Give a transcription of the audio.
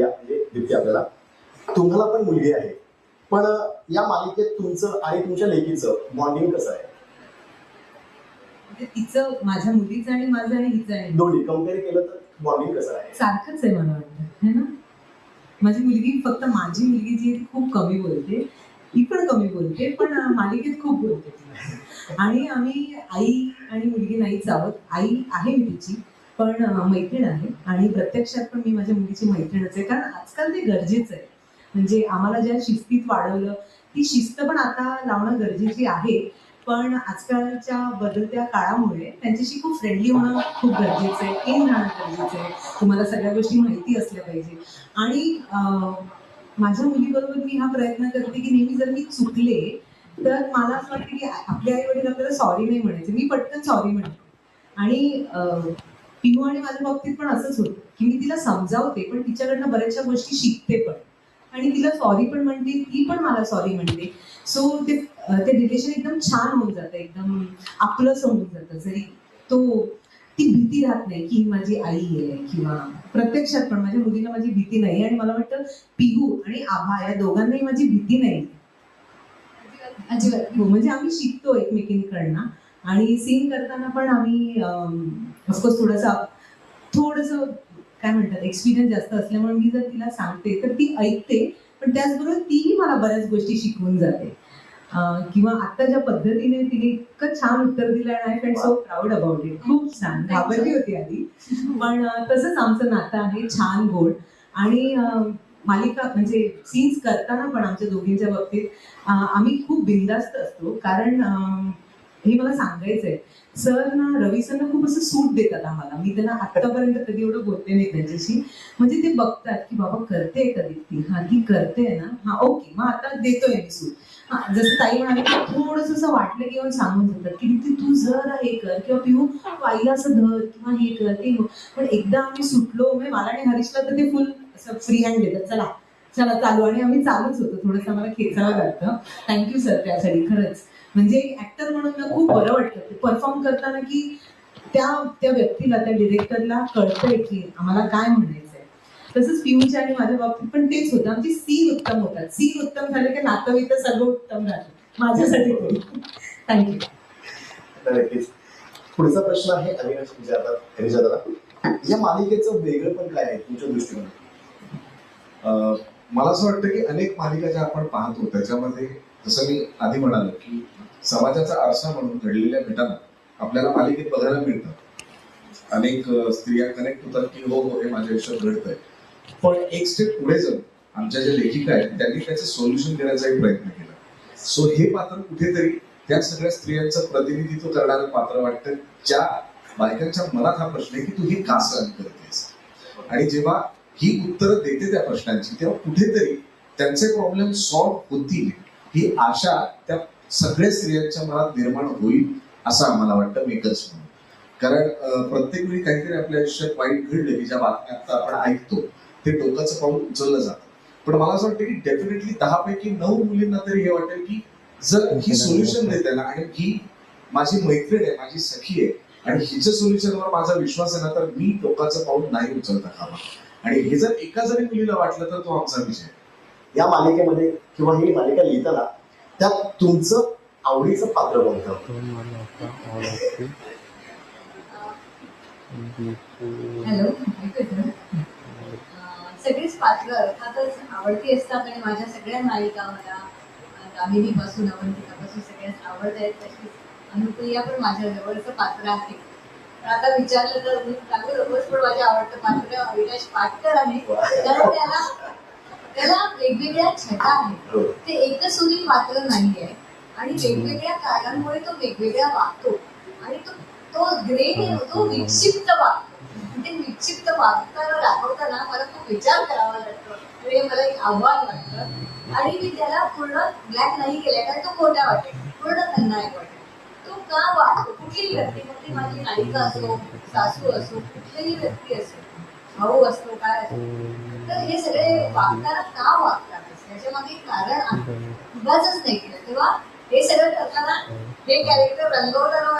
या म्हणजे दिसते आपल्याला. तुम्हाला पण मुलगी आहे. पण या मालिकेत तुमचं आणि तुमच्या लेकीचं बॉन्डिंग कसं आहे? म्हणजे तिचं माझ्या मुलीचं आणि माझं आणि हिचं आहे. दोन्ही कंपेअर केलं तर बॉन्डिंग कसं आहे? सारखंच आहे मला वाटतं है ना? माझी मुलगी फक्त माझी मुलगी जी आहे ती खूप कमी बोलते. ही पण कमी बोलते पण मालिकेत खूप बोलते ती. आणि आम्ही आई आणि मुलगी नाहीच आहोत. आई आहे मी तिची. पण मैत्रीण आहे. आणि प्रत्यक्षात पण मी माझ्या मुलीची मैत्रीणच आहे. कारण आजकाल ते गरजेचं आहे. म्हणजे आम्हाला ज्या शिस्तीत वाढवलं ती शिस्त पण आता लावणं गरजेची आहे. पण आजकालच्या बदलत्या काळामुळे त्यांच्याशी खूप फ्रेंडली होणं खूप गरजेचं आहे. इन राहणं गरजेचं आहे. तुम्हाला सगळ्या गोष्टी माहिती असल्या पाहिजे. आणि माझ्या मुलीबरोबर मी हा प्रयत्न करते की नेहमी जर मी चुकले तर मला असं वाटतं की आपले आई वडील आपल्याला सॉरी नाही म्हणायचे. मी पटकन सॉरी म्हणते. आणि पिहू आणि माझ्या बाबतीत पण असंच होतं. की मी तिला समजावते पण तिच्याकडनं बऱ्याचशा गोष्टी शिकते पण. आणि तिला सॉरी पण म्हणते ती पण मला सॉरी म्हणते. सो ते रिलेशन एकदम छान होऊन जातं एकदम आपलंच होऊन जातं. जरी तो ती भीती राहत नाही की ही माझी आई आहे किंवा प्रत्यक्षात पण माझ्या मुलीला माझी भीती नाही आणि मला वाटतं पिहू आणि आभा या दोघांनाही माझी भीती नाही. अजिबात. हो म्हणजे आम्ही शिकतो एकमेकींकडनं. आणि सीन करताना पण आम्ही ऑफकोर्स थोडंसं थोडंसं काय म्हणतात एक्सपिरियन्स जास्त असल्यामुळे मी जर तिला सांगते तर ती ऐकते पण त्याचबरोबर तीही मला बऱ्याच गोष्टी शिकवून जाते. किंवा आता ज्या पद्धतीने तिने इतकं छान उत्तर दिलं आणि I so proud about it खूप छान. घाबरली होती आधी. पण तसंच आमचं नातं आहे छान गोड. आणि मालिका म्हणजे सीन्स करताना पण आमच्या दोघींच्या बाबतीत आम्ही खूप बिंदास्त असतो. कारण हे मला सांगायचंय. सर ना रवी सरना खूप असं सूट देतात आम्हाला. मी त्यांना आतापर्यंत कधी एवढं बोलते नाही त्यांच्याशी. म्हणजे ते बघतात की बाबा करते का ती. हा ती करते ना. हा ओके. मग आता देतोय मी सूट. हा जसं ताई म्हणाली की थोडस असं वाटलं की येऊन सांगून जातात की दीप्ती तू जरा हे कर किंवा पिऊ तू आईला असं धर किंवा हे कर ते हो. पण एकदा आम्ही सुटलो म्हणजे मला आणि हरीशला तर ते फुल असं फ्री हँड देतात. चला चला चालू. आणि आम्ही चालूच होतो. थोडंसं आम्हाला खेचावं लागतं. थँक्यू सर त्यासाठी. खरंच. म्हणजे ऍक्टर म्हणून खूप बरं वाटतं परफॉर्म करताना की त्या त्या व्यक्तीला त्या डिरेक्टरला कळतंय की आम्हाला काय म्हणायचंय. तसंच पिऊच्या आणि माझ्या बाबतीत पण तेच होतं. आमची सीन उत्तम होतात सीन उत्तम झाले की नातं सर्व उत्तम झालं माझ्यासाठी तरी थँक्यू नक्कीच. पुढचा प्रश्न आहे अविनाश विचारतात या मालिकेचं वेगळं पण काय आहे तुमच्या दृष्टीने अं, मला असं वाटतं की अनेक मालिका ज्या आपण पाहतो त्याच्यामध्ये जसं मी आधी म्हणालो की समाजाचा आरसा म्हणून घडलेल्या घटना आपल्याला मालिकेत बघायला मिळतात. अनेक स्त्रिया कनेक्ट होतात की हो हो हे माझ्या आयुष्यात घडतंय. पण एक स्टेप पुढे जाऊन आमच्या ज्या लेखिका आहेत त्यांनी त्याचं सोल्युशन देण्याचाही प्रयत्न केला. सो हे पात्र कुठेतरी त्या सगळ्या स्त्रियांचं प्रतिनिधित्व करणारं पात्र वाटतं ज्या बायकांच्या मनात हा प्रश्न आहे की तू हे का सहन करतेस? आणि जेव्हा ही उत्तरं देते त्या प्रश्नांची तेव्हा कुठेतरी त्यांचे प्रॉब्लेम सॉल्व्ह होतील. ही आशा त्या सगळ्या स्त्रियांच्या मनात निर्माण होईल असं आम्हाला वाटतं मेकर्स म्हणून. कारण प्रत्येक वेळी काहीतरी आपल्या आयुष्यात वाईट घडलं की ज्या बातम्या आता आपण ऐकतो ते टोकाचं पाऊल उचललं जातं. पण मला असं वाटतं की डेफिनेटली दहा पैकी नऊ मुलींना तरी हे वाटेल की जर ही सोल्युशन देते ना आणि ही माझी मैत्रीण आहे माझी सखी आहे आणि हिच्या सोल्युशनवर माझा विश्वास आहे ना तर मी टोकाचं पाऊल नाही उचलता कामा आणि हे जर एका जरी मुलीला वाटलं तर तो आमचा विजय या मालिकेमध्ये किंवा ही मालिका लिहिताना त्यात तुमचं आवडीचं पात्र कोणतं? हॅलो सगळीच पात्र अर्थातच आवडती असतात आणि माझ्या सगळ्या मालिका मला दामिनीपासून अवंतिकापासून सगळ्याच आवडत आहेत तशीच. अनुप्रिया पण माझ्या जवळचं पात्र आहे. पण आता विचारलं तर मी चांगलं पण माझ्या आवडतं पात्र अविनाश पाटकर आहे. कारण त्याला त्याला वेगवेगळ्या छटा आहेत. हो. ते एकच सुनी पात्र नाहीये. आणि वेगवेगळ्या कारणांमुळे तो वेगवेगळा वागतो. आणि तो तो ग्रे तो विक्षिप्त वागतो. ते विक्षिप्त वागताना दाखवताना मला खूप विचार करावा लागतो. आणि हे मला एक आव्हान वाटतं. आणि मी त्याला पूर्ण ब्लॅक नाही केलंय कारण तो खोटा वाटेल. पूर्ण खलनायक वाटेल. तो का वागतो? कुठलीही व्यक्ती मग ती माझी नायिका असो सासू असो कुठलीही व्यक्ती असो भाऊ असतो काय असो. तर हे सगळे वागताना का वागतात कारण आहे नाही केलं. तेव्हा हे सगळं करताना हे कॅरेक्टर रंगवताना